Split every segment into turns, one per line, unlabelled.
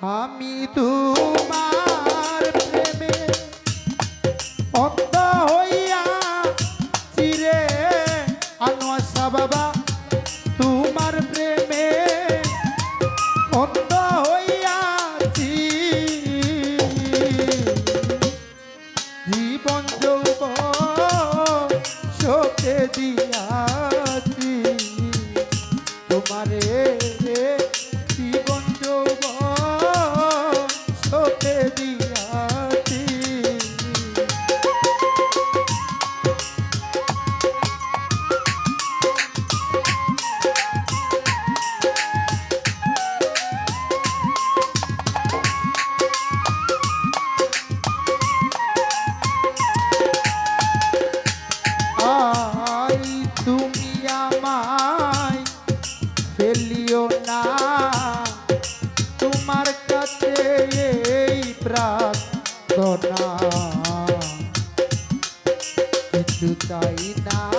আমি তোমার রাখত না কিছু চাই না।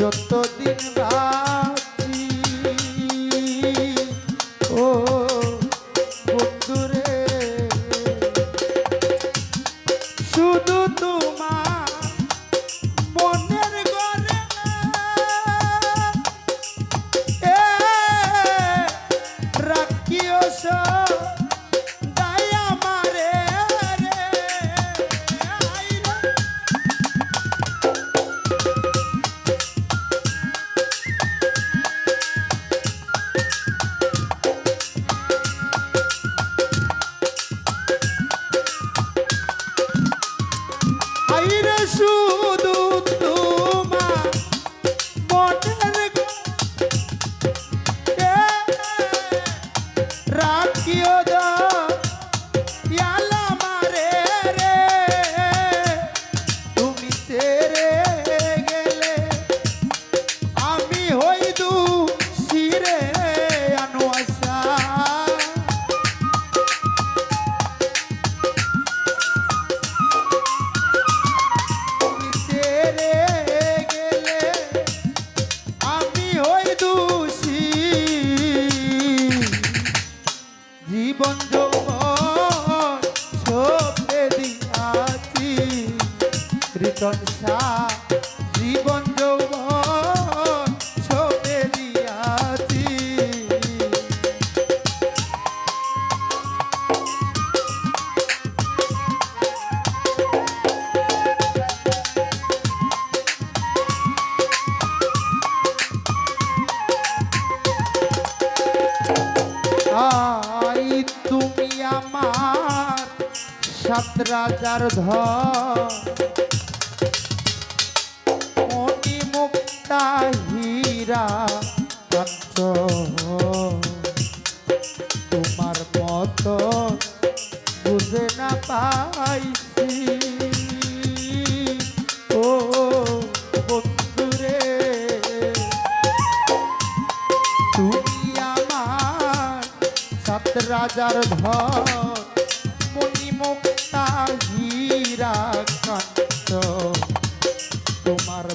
যতদিন বা সাত রাজার ধনি মুক্তা হীরা তোমার মত বুঝে না পাইছি। ও বন্ধুরে, তুমি আমার সাত রাজার ধর। মণিমুক্ত তাহিরা কান্ত তোমার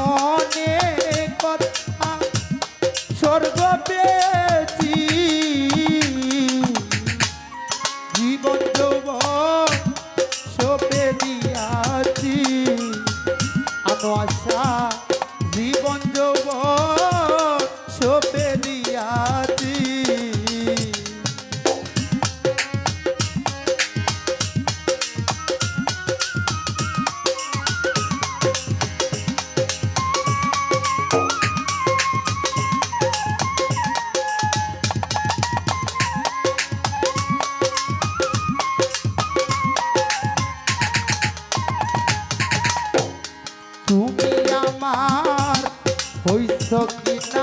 অনেক কথা স্বর্গ পেয়েছি। জীবন যৌব সপে দিয়াছি। আনো আশা হইছ কিনা